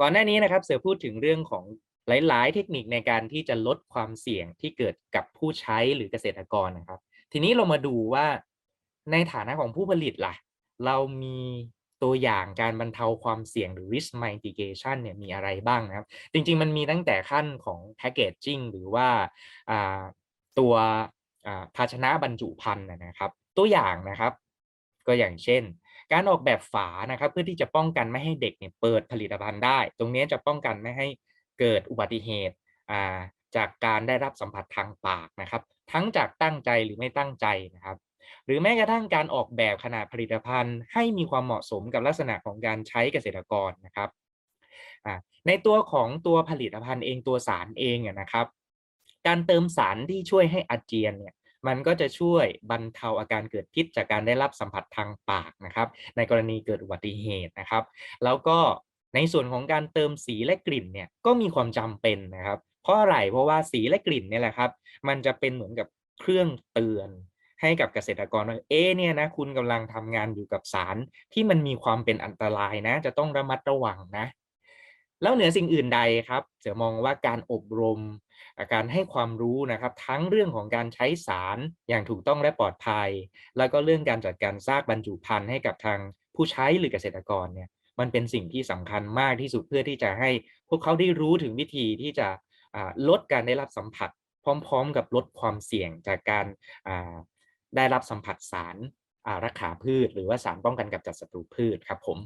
ก่อนหน้านี้นะครับเสือพูดถึงเรื่องของหลาย ๆ เทคนิคในการที่จะลดความเสี่ยงที่เกิดกับผู้ใช้หรือเกษตรกรนะครับ ทีนี้เรามาดูว่าในฐานะของผู้ผลิตล่ะ เรามีตัวอย่างการบรรเทาความเสี่ยงหรือ risk mitigation เนี่ยมีอะไรบ้างนะครับ จริง ๆ มันมีตั้งแต่ขั้นของ packaging หรือว่าตัวภาชนะบรรจุภัณฑ์นะครับ ตัวอย่างนะครับ ก็อย่างเช่น การออกแบบฝานะครับเพื่อที่จะป้องกันไม่ให้เด็กเนี่ยเปิดผลิตภัณฑ์ได้ ตรงนี้จะป้องกันไม่ให้เกิดอุบัติเหตุจากการได้รับสัมผัสทางปากนะครับ ทั้งจากตั้งใจหรือไม่ตั้งใจนะครับ หรือแม้กระทั่งการออกแบบขนาดผลิตภัณฑ์ ให้มีความเหมาะสมกับลักษณะของการใช้เกษตรกรนะครับในตัวของตัวผลิตภัณฑ์เองตัวสารเองนะครับ การเติมสารที่ช่วยให้อาเจียนเนี่ย มันก็จะช่วยบรรเทาอาการเกิดพิษจากการได้รับสัมผัสทางปากนะครับ ในกรณีเกิดอุบัติเหตุนะครับ แล้วก็ในส่วนของการเติมสีและกลิ่นเนี่ยก็มีความจำเป็นนะครับ เพราะอะไรเพราะว่าสีและกลิ่นเนี่ยแหละครับ มันจะเป็นเหมือนกับเครื่องเตือนให้กับเกษตรกรว่าเอ๊เนี่ยนะคุณกำลังทำงานอยู่กับสารที่มันมีความเป็นอันตรายนะ จะต้องระมัดระวังนะ แล้วเหนือสิ่งอื่นใดครับเสือมองว่าการอบรมการให้ความรู้นะครับทั้งเรื่องของการใช้สารอย่างถูกต้องและปลอดภัย แล้วก็เรื่องการจัดการซากบรรจุภัณฑ์ให้กับทางผู้ใช้หรือเกษตรกรเนี่ยมันเป็นสิ่งที่สำคัญมากที่สุดเพื่อที่จะให้พวกเขาได้รู้ถึงวิธีที่จะลดการได้รับสัมผัส พร้อม ๆ กับลดความเสี่ยงจากการได้รับสัมผัสสารรักขาพืช หรือว่าสารป้องกันกำจัดศัตรูพืชครับผม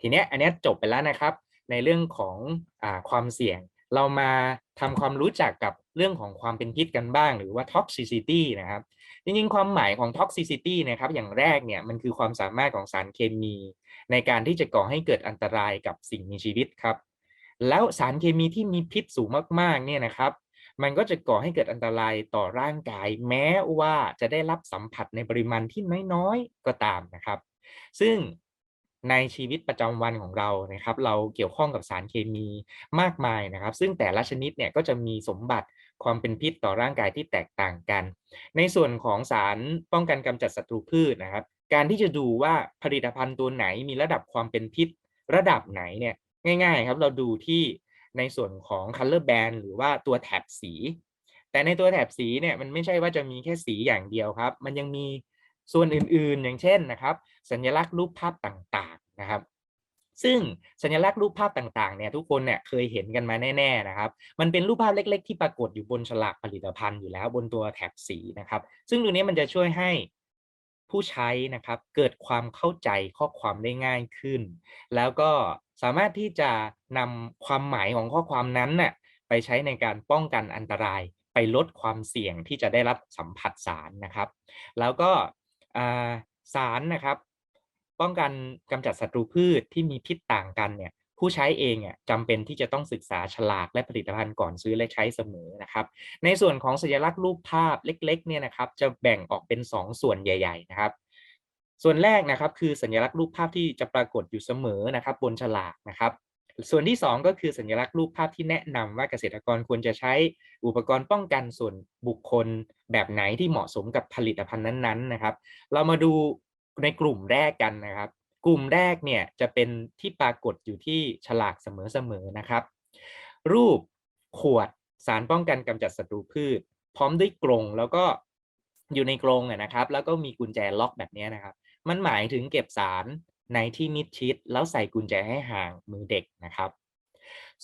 ทีเนี้ยอันนี้จบไปแล้วนะครับ ในเรื่องของอความเสี่ยง เรามาทำความรู้จักกับเรื่องของความเป็นพิษกันบ้าง หรือว่า toxicity นะครับ จริงๆ ความหมายของ toxicity นะครับ อย่างแรกเนี่ยมันคือความสามารถของสารเคมี ในการที่จะก่อให้เกิดอันตรายกับสิ่งมีชีวิตครับ แล้วสารเคมีที่มีพิษสูงมากๆเนี่ยนะครับ มันก็จะก่อให้เกิดอันตรายต่อร่างกาย แม้ว่าจะได้รับสัมผัสในปริมาณที่น้อยๆก็ตามนะครับ ซึ่ง ในชีวิตประจำวันของเรานะครับ เราเกี่ยวข้องกับสารเคมีมากมายนะครับ ซึ่งแต่ละชนิดเนี่ยก็จะมีสมบัติความเป็นพิษต่อร่างกายที่แตกต่างกัน ในส่วนของสารป้องกันกำจัดศัตรูพืชนะครับ การที่จะดูว่าผลิตภัณฑ์ตัวไหนมีระดับความเป็นพิษระดับไหนเนี่ยง่าย ๆ ครับเราดูที่ในส่วนของ color band หรือว่าตัวแถบสี แต่ในตัวแถบสีเนี่ยมันไม่ใช่ว่าจะมีแค่สีอย่างเดียวครับ มันยังมี ส่วนอื่นๆ อย่างเช่นนะครับ สัญลักษณ์รูปภาพต่างๆนะครับ ซึ่งสัญลักษณ์รูปภาพต่างๆเนี่ยทุกคนเนี่ยเคยเห็นกันมาแน่ๆนะครับ มันเป็นรูปภาพเล็ก ๆ ที่ปรากฏอยู่บนฉลากผลิตภัณฑ์อยู่แล้วบนตัวแถบสีนะครับ ซึ่งตรงนี้มันจะช่วยให้ผู้ใช้นะครับเกิดความเข้าใจข้อความได้ง่ายขึ้น แล้วก็สามารถที่จะนำความหมายของข้อความนั้นน่ะไปใช้ในการป้องกันอันตราย ไปลดความเสี่ยงที่จะได้รับสัมผัสสารนะครับ แล้วก็ สารนะครับ ป้องกันกำจัดศัตรูพืชที่มีพิษต่างกันเนี่ยผู้ใช้เองอะจำเป็นที่จะต้องศึกษาฉลากและผลิตภัณฑ์ก่อนซื้อและใช้เสมอนะครับ ในส่วนของสัญลักษณ์รูปภาพเล็กๆเนี่ยนะครับ จะแบ่งออกเป็น 2 ส่วนใหญ่ ๆ นะครับ ส่วนแรกนะครับคือสัญลักษณ์รูปภาพที่จะปรากฏอยู่เสมอนะครับ บนฉลากนะครับ ส่วนที่ 2 ก็คือสัญลักษณ์รูปภาพที่แนะนำว่าเกษตรกรควรจะใช้อุปกรณ์ป้องกันส่วนบุคคลแบบไหนที่เหมาะสมกับผลิตภัณฑ์นั้นๆนะครับ เรามาดูในกลุ่มแรกกันนะครับ กลุ่มแรกเนี่ยจะเป็นที่ปรากฏอยู่ที่ฉลากเสมอๆนะครับ รูปขวดสารป้องกันกำจัดศัตรูพืช พร้อมด้วยกรงแล้วก็อยู่ในกรงนะครับ แล้วก็มีกุญแจล็อกแบบนี้นะครับ มันหมายถึงเก็บสาร ในที่มิดชิด แล้วใส่กุญแจให้ห่างมือเด็กนะครับ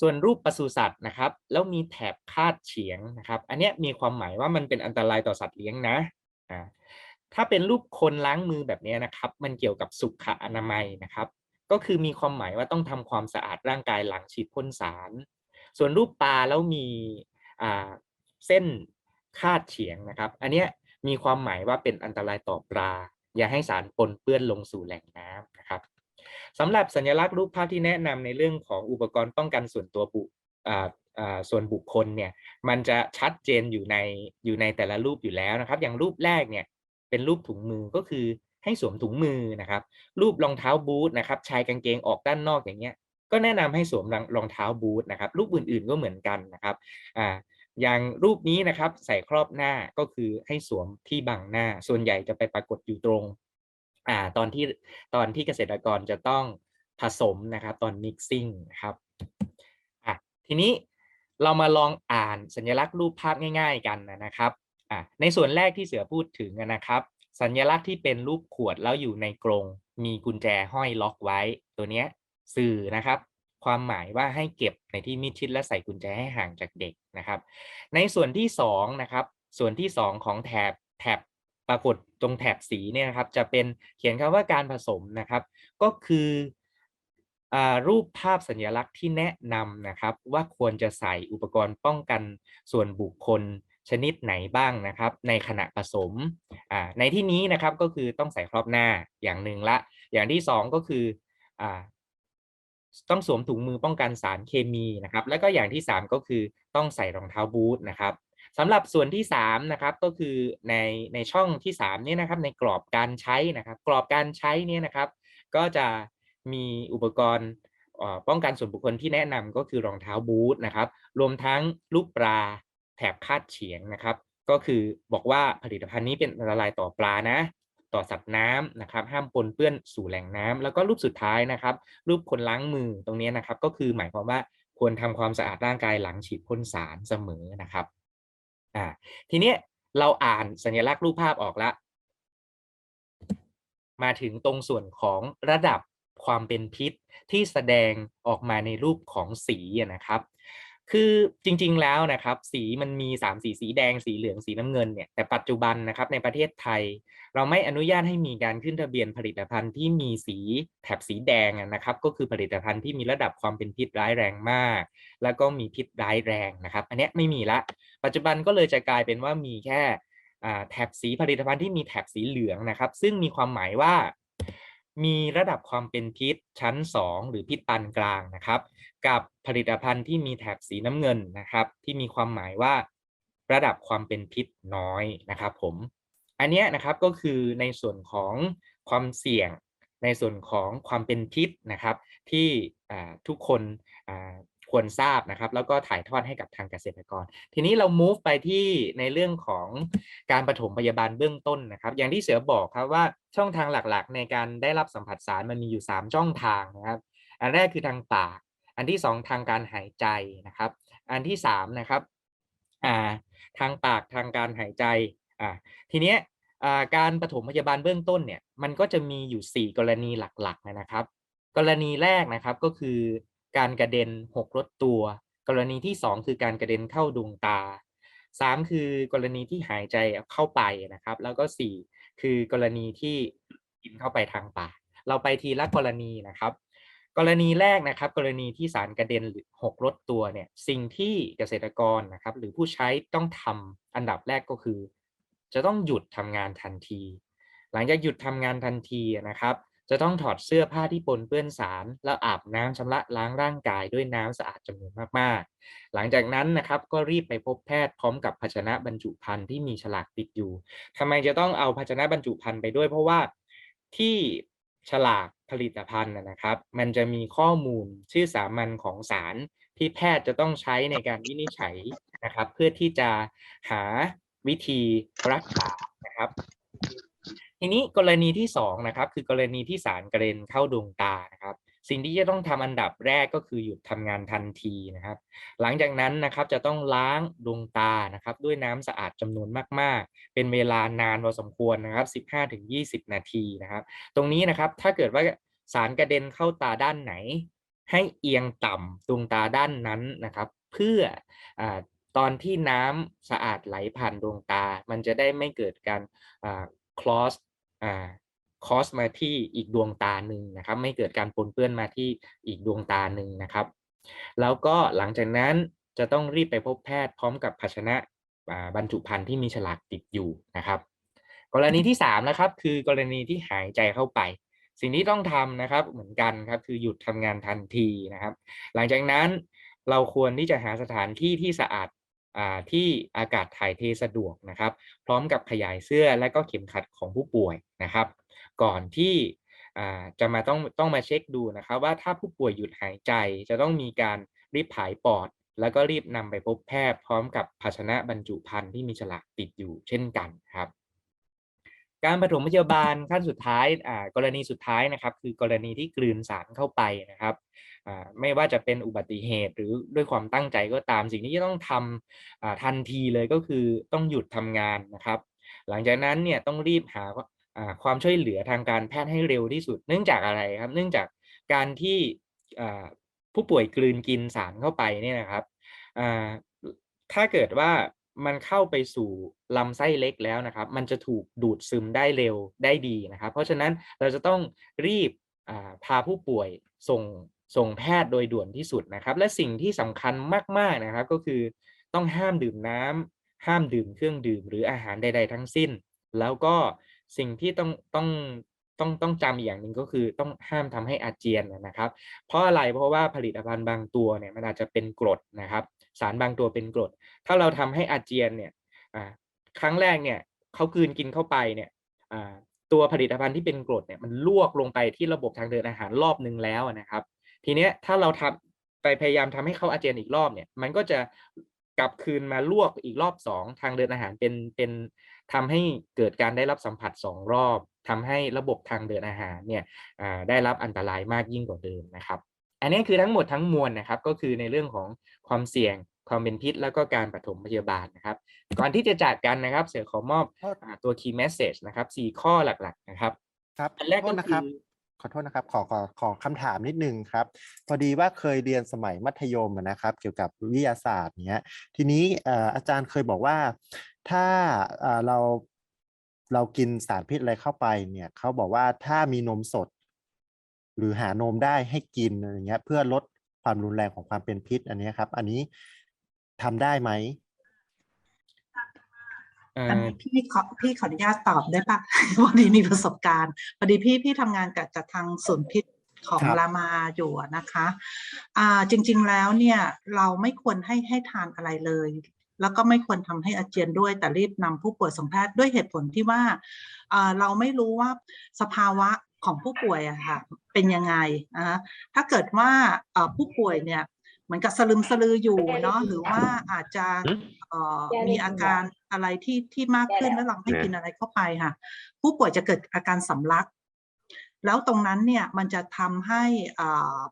ส่วนรูปปศุสัตว์นะครับ แล้วมีแถบคาดเฉียงนะครับ อันนี้มีความหมายว่ามันเป็นอันตรายต่อสัตว์เลี้ยงนะอ่าถ้าเป็นรูปคนล้างมือแบบนี้นะครับ มันเกี่ยวกับสุขอนามัยนะครับ ก็คือมีความหมายว่าต้องทำความสะอาดร่างกายหลังฉีดพ่นสาร ส่วนรูปปลาแล้วมีเส้นคาดเฉียงนะครับ อันนี้มีความหมายว่าเป็นอันตรายต่อปลา อย่าให้สารปนเปื้อนลงสู่แหล่งน้ำนะครับสำหรับสัญลักษณ์รูปภาพที่แนะนำในเรื่องของอุปกรณ์ป้องกันส่วนตัวบุอ่อส่วนบุคคลเนี่ยมันจะชัดเจนอยู่ในอยู่ในแต่ละรูปอยู่แล้วนะครับ อย่างรูปแรกเนี่ยเป็นรูปถุงมือก็คือให้สวมถุงมือนะครับ รูปรองเท้าบูทนะครับชายกางเกงออกด้านนอกอย่างเงี้ย ก็แนะนำให้สวมรองเท้าบูทนะครับ รูปอื่นๆก็เหมือนกันนะครับอ่า อย่างรูปนี้นะครับใส่ครอบหน้าก็คือให้สวมที่บังหน้า ส่วนใหญ่จะไปปรากฏอยู่ตรงอ่าตอนที่ตอนที่เกษตรกรจะต้องผสมนะครับตอน mixing ครับอะทีนี้เรามาลองอ่านสัญลักษณ์รูปภาพง่าย ๆ กันนะครับอะในส่วนแรกที่เสือพูดถึงนะครับ สัญลักษณ์ที่เป็นรูปขวดแล้วอยู่ในกรงมีกุญแจห้อยล็อกไว้ ตัวเนี้ยสื่อนะครับ ความหมายว่าให้เก็บในที่มิดชิดและใส่กุญแจให้ห่างจากเด็กนะครับ ในส่วนที่2นะครับส่วนที่ 2 ของแถบแถบปรากฏตรงแถบสีเนี่ยนะครับจะเป็นเขียนคำว่าการผสมนะครับ ก็คืออรูปภาพสัญลักษณ์ที่แนะนำนะครับว่าควรจะใส่อุปกรณ์ป้องกันส่วนบุคคลชนิดไหนบ้างนะครับ ในขณะผสมในที่นี้นะครับก็คือต้องใส่ครอบหน้าอย่างหนึ่งละ อย่างที่สองก็คืออ ต้องสวมถุงมือป้องกันสารเคมีนะครับแล้วก็อย่างที่สามก็คือต้องใส่รองเท้าบูทนะครับสำหรับส่วนที่3นะครับก็คือในในช่องที่3เนี่ยนะครับในกรอบการใช้นะครับ กรอบการใช้เนี่ยนะครับ ก็จะมีอุปกรณ์ป้องกันส่วนบุคคลที่แนะนำก็คือรองเท้าบูทนะครับ รวมทั้งลูกปลาแถบคาดเฉียงนะครับ ก็คือบอกว่าผลิตภัณฑ์นี้เป็นอันตรายต่อปลานะ ต่อสัตว์น้ำนะครับห้ามปนเปื้อนสู่แหล่งน้ำแล้วก็รูปสุดท้ายนะครับ รูปคนล้างมือตรงนี้นะครับ ก็คือหมายความว่าควรทำความสะอาดร่างกายหลังฉีดพ่นสารเสมอนะครับอ่าทีเนี้ยเราอ่านสัญลักษณ์รูปภาพออกแล้วมาถึงตรงส่วนของระดับความเป็นพิษที่แสดงออกมาในรูปของสีนะครับ คือจริงๆแล้วนะครับ สีมันมี 3 สีสีแดงสีเหลืองสีน้ำเงินเนี่ยแต่ปัจจุบันนะครับในประเทศไทย เราไม่อนุญาตให้มีการขึ้นทะเบียนผลิตภัณฑ์ที่มีสีแถบสีแดงนะครับ ก็คือผลิตภัณฑ์ที่มีระดับความเป็นพิษร้ายแรงมาก แล้วก็มีพิษร้ายแรงนะครับ อันนี้ไม่มีละ ปัจจุบันก็เลยจะกลายเป็นว่ามีแค่แถบสีผลิตภัณฑ์ที่มีแถบสีเหลืองนะครับ ซึ่งมีความหมายว่า มีระดับความเป็นพิษชั้น 2 หรือพิษปานกลางนะครับ กับผลิตภัณฑ์ที่มีแถบสีน้ำเงินนะครับ ที่มีความหมายว่าระดับความเป็นพิษน้อยนะครับผมอันนี้นะครับก็คือในส่วนของความเสี่ยงในส่วนของความเป็นพิษนะครับ ที่ทุกคน ควรทราบนะครับ แล้วก็ถ่ายทอดให้กับทางเกษตรกร ทีนี้เรา move ไปที่ในเรื่องของการปฐมพยาบาลเบื้องต้นนะครับ อย่างที่เสือบอกครับว่าช่องทางหลักๆ ในการได้รับสัมผัสสารมันมีอยู่ 3 ช่องทางนะครับ อันแรกคือทางปาก อันที่ 2 ทางการหายใจนะครับ อันที่3นะครับอ่าทางปากทางการหายใจอ่าทีเนี้ยอ่าการปฐมพยาบาลเบื้องต้นเนี่ยมันก็จะมีอยู่ 4 กรณีหลักๆนะครับ กรณีแรกนะครับก็คือ การกระเด็นหกลดตัว กรณีที่2คือการกระเด็นเข้าดวงตา3คือกรณีที่หายใจเข้าไปนะครับ แล้วก็4คือกรณีที่กินเข้าไปทางปากเราไปทีละกรณีนะครับ กรณีแรกนะครับ กรณีที่สารกระเด็นหรือหกลดตัวเนี่ยสิ่งที่เกษตรกรนะครับ หรือผู้ใช้ต้องทำอันดับแรกก็คือ จะต้องหยุดทำงานทันที หลังจากหยุดทำงานทันทีนะครับ จะต้องถอดเสื้อผ้าที่ปนเปื้อนสารแล้วอาบน้ำชำระล้างร่างกายด้วยน้ำสะอาดจำนวนมากๆ หลังจากนั้นนะครับก็รีบไปพบแพทย์พร้อมกับภาชนะบรรจุภัณฑ์ที่มีฉลากติดอยู่ทำไมจะต้องเอาภาชนะบรรจุภัณฑ์ไปด้วย เพราะว่าที่ฉลากผลิตภัณฑ์นะนะครับ มันจะมีข้อมูลชื่อสามัญของสารที่แพทย์จะต้องใช้ในการวินิจฉัยนะครับ เพื่อที่จะหาวิธีรักษานะครับ ทีนี้กรณีที่สองนะครับคือกรณีที่สารกระเด็นเข้าดวงตานะครับสิ่งที่จะต้องทำอันดับแรกก็คือหยุดทำงานทันทีนะครับ หลังจากนั้นนะครับจะต้องล้างดวงตานะครับด้วยน้ำสะอาดจำนวนมาก ๆ เป็นเวลานานพอสมควรนะครับ 15-20 นาทีนะครับ ตรงนี้นะครับถ้าเกิดว่าสารกระเด็นเข้าตาด้านไหน ให้เอียงต่ำดวงตาด้านนั้นนะครับ เพื่ออตอนที่น้ำสะอาดไหลผ่านดวงตา มันจะได้ไม่เกิดการอ่า cross อ่า cross มาที่อีกดวงตาหนึ่งนะครับ ไม่เกิดการปนเปื้อนมาที่อีกดวงตาหนึ่งนะครับ แล้วก็หลังจากนั้นจะต้องรีบไปพบแพทย์พร้อมกับภาชนะบรรจุภัณฑ์ที่มีฉลากติดอยู่นะครับ กรณีที่สามนะครับ คือกรณีที่หายใจเข้าไป สิ่งที่ต้องทำนะครับเหมือนกันครับคือหยุดทำงานทันทีนะครับ หลังจากนั้นเราควรที่จะหาสถานที่ที่สะอาด ที่อากาศถ่ายเทสะดวกนะครับ พร้อมกับขยายเสื้อและก็เข็มขัดของผู้ป่วยนะครับ ก่อนที่จะมาต้องต้องมาเช็คดูนะครับ ว่าถ้าผู้ป่วยหยุดหายใจจะต้องมีการรีบผายปอด แล้วก็รีบนำไปพบแพทย์พร้อมกับภาชนะบรรจุภัณฑ์ที่มีฉลากติดอยู่เช่นกันครับ การปฐมพยาบาลขั้นสุดท้ายอ่ากรณีสุดท้ายนะครับ คือกรณีที่กลืนสารเข้าไปนะครับอ่าไม่ว่าจะเป็นอุบัติเหตุหรือด้วยความตั้งใจก็ตามสิ่งที่จะต้องทำอ่าทันทีเลยก็คือต้องหยุดทำงานนะครับ หลังจากนั้นเนี่ยต้องรีบหาความช่วยเหลือทางการแพทย์ให้เร็วที่สุด เนื่องจากอะไรครับ เนื่องจากการที่ผู้ป่วยกลืนกินสารเข้าไปเนี่ยนะครับถ้าเกิดว่า มันเข้าไปสู่ลำไส้เล็กแล้วนะครับ มันจะถูกดูดซึมได้เร็วได้ดีนะครับ เพราะฉะนั้นเราจะต้องรีบพาผู้ป่วยส่งส่งแพทย์โดยด่วนที่สุดนะครับ และสิ่งที่สำคัญมากๆนะครับก็คือต้องห้ามดื่มน้ำห้ามดื่มเครื่องดื่มหรืออาหารใด ๆ ทั้งสิ้น แล้วก็สิ่งที่ต้องต้อง ต้องต้องจำอีกอย่างหนึ่งก็คือต้องห้ามทำให้อาเจียนนะครับ เพราะอะไรเพราะว่าผลิตภัณฑ์บางตัวเนี่ยมันอาจจะเป็นกรดนะครับ สารบางตัวเป็นกรด ถ้าเราทำให้อาเจียนเนี่ยครั้งแรกเนี่ยเขากืนกินเข้าไปเนี่ยตัวผลิตภัณฑ์ที่เป็นกรดเนี่ยมันลวกลงไปที่ระบบทางเดินอาหารรอบนึงแล้วนะครับ ทีเนี้ยถ้าเราทำไปพยายามทำให้เขาอาเจียนอีกรอบเนี่ยมันก็จะกลับคืนมาลวกอีกรอบสองทางเดินอาหารเป็นเป็นทำให้เกิดการได้รับสัมผัสสองรอบ ทำให้ระบบทางเดินอาหารเนี่ยอ่าได้รับอันตรายมากยิ่งกว่าเดิมนะครับ อันนี้คือทั้งหมดทั้งมวลนะครับ ก็คือในเรื่องของความเสี่ยงความเป็นพิษ แล้วก็การปฐมพยาบาลนะครับ ก่อนที่จะจากกันนะครับ เสือขอมอบโทษอ่าตัว key message นะครับสี่ข้อหลักๆนะครับ ครับอันแรกขอโทก็ษนะคืครับอขอโทษนะครับขอขอขอคำถามนิดนึงครับพอดีว่าเคยเรียนสมัยมัธยมอะนะครับ เกี่ยวกับวิทยาศาสตร์เนี้ยทีนี้เอ่ออาจารย์เคยบอกว่าถ้าเอ่อเรา เรากินสารพิษอะไรเข้าไปเนี่ยเขาบอกว่าถ้ามีนมสด หรือหานมได้ให้กินอะไรเงี้ย เพื่อลดความรุนแรงของความเป็นพิษ อันเนี้ยครับ อันนี้ทำได้ไหม เอ่อันอ นี้พี่ขอพี่ขออนุญาตตอบได้ปะ พอดีมีประสบการณ์พอดีพี่พี่ทำงานกับกับทางศูนย์พิษของครับ รามาอยู่อะนะคะ อ่าจริง ๆแล้วเนี่ยเราไม่ควรให้ให้ทานอะไรเลย แล้วก็ไม่ควรทำให้อาเจียนด้วยแต่รีบนำผู้ป่วยส่งแพทย์ด้วยเหตุผลที่ว่าอ่าเราไม่รู้ว่าสภาวะของผู้ป่วยอะค่ะเป็นยังไงนะคะถ้าเกิดว่าเอ่อผู้ป่วยเนี่ยเหมือนกับสลึมสลืออยู่เนาะหรือว่าอาจจะเอ่อมีอาการอะไรที่ที่มากขึ้นแล้วเราให้กินอะไรเข้าไปค่ะ ผู้ป่วยจะเกิดอาการสำลัก แล้วตรงนั้นเนี่ยมันจะทำให้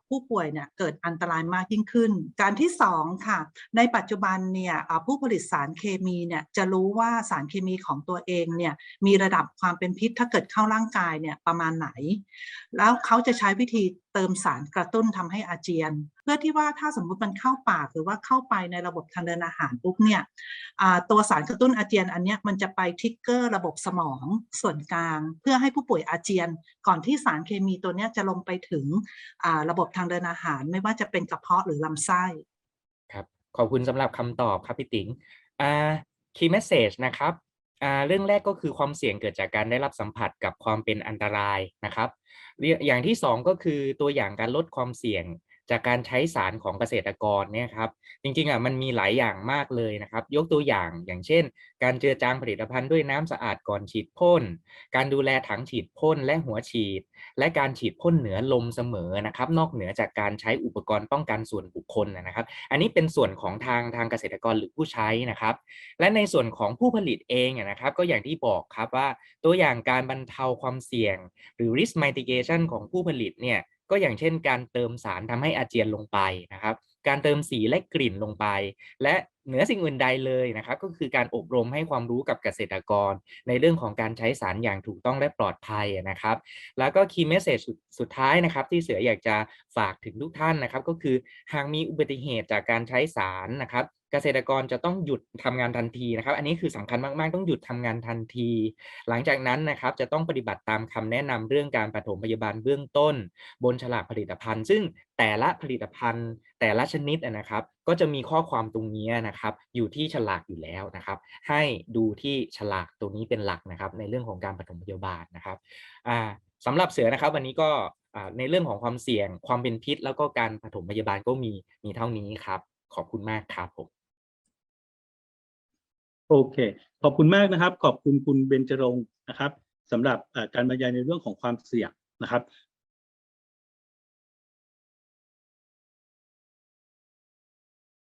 ผู้ป่วยเนี่ยเกิดอันตรายมากยิ่งขึ้น การที่สองค่ะในปัจจุบันเนี่ยผู้ผลิตสารเคมีเนี่ยจะรู้ว่าสารเคมีของตัวเองเนี่ยมีระดับความเป็นพิษถ้าเกิดเข้าร่างกายเนี่ยประมาณไหน แล้วเขาจะใช้วิธี เติมสารกระตุ้นทำให้อาเจียน เพื่อที่ว่าถ้าสมมุติมันเข้าปากหรือว่าเข้าไปในระบบทางเดินอาหารปุ๊บเนี่ยตัวสารกระตุ้นอาเจียนอันเนี้ยมันจะไปทริกเกอร์ระบบสมองส่วนกลาง เพื่อให้ผู้ป่วยอาเจียน ก่อนที่สารเคมีตัวเนี้ยจะลงไปถึงระบบทางเดินอาหาร ไม่ว่าจะเป็นกระเพาะหรือลำไส้ครับขอบคุณสำหรับคำตอบครับพี่ติ๋งอ่า key message นะครับ เรื่องแรกก็คือความเสี่ยงเกิดจากการได้รับสัมผัสกับความเป็นอันตรายนะครับ อย่างที่สองก็คือตัวอย่างการลดความเสี่ยง จากการใช้สารของเกษตรกรเนี่ยครับจริงๆอะมันมีหลายอย่างมากเลยนะครับ ยกตัวอย่างอย่างเช่น การเจือจางผลิตภัณฑ์ด้วยน้ำสะอาดก่อนฉีดพ่น การดูแลถังฉีดพ่นและหัวฉีด และการฉีดพ่นเหนือลมเสมอนะครับ นอกเหนือจากการใช้อุปกรณ์ป้องกันส่วนบุคคลนะครับ อันนี้เป็นส่วนของทางทางเกษตรกรหรือผู้ใช้นะครับ และในส่วนของผู้ผลิตเองอะนะครับ ก็อย่างที่บอกครับว่าตัวอย่างการบรรเทาความเสี่ยง หรือ risk mitigation ของผู้ผลิตเนี่ย ก็อย่างเช่น การเติมสารทำให้อาเจียนลงไปนะครับ การเติมสีและกลิ่นลงไป และเหนือสิ่งอื่นใดเลยนะครับ ก็คือการอบรมให้ความรู้กับเกษตรกร ในเรื่องของการใช้สารอย่างถูกต้องและปลอดภัยนะครับ แล้วก็ key message สุดสุดท้ายนะครับ ที่เสืออยากจะฝากถึงทุกท่านนะครับ ก็คือหากมีอุบัติเหตุจากการใช้สารนะครับ เกษตรกรจะต้องหยุดทำงานทันทีนะครับ อันนี้คือสำคัญมากๆ ต้องหยุดทำงานทันที หลังจากนั้นนะครับจะต้องปฏิบัติตามคำแนะนำเรื่องการปฐมพยาบาลเบื้องต้น บนฉลากผลิตภัณฑ์ ซึ่งแต่ละผลิตภัณฑ์ แต่ละชนิดนะครับ ก็จะมีข้อความตรงนี้นะครับ อยู่ที่ฉลากอยู่แล้วนะครับ ให้ดูที่ฉลากตรงนี้เป็นหลักนะครับ ในเรื่องของการปฐมพยาบาลนะครับอ่าสำหรับเสือนะครับวันนี้ก็ในเรื่องของความเสี่ยง ความเป็นพิษ แล้วก็การปฐมพยาบาลก็มีมีเท่านี้ครับ ขอบคุณมากครับผม โอเค ขอบคุณมากนะครับ ขอบคุณคุณเบญจรงค์นะครับสำหรับการบรรยายในเรื่องของความเสี่ยงนะครับ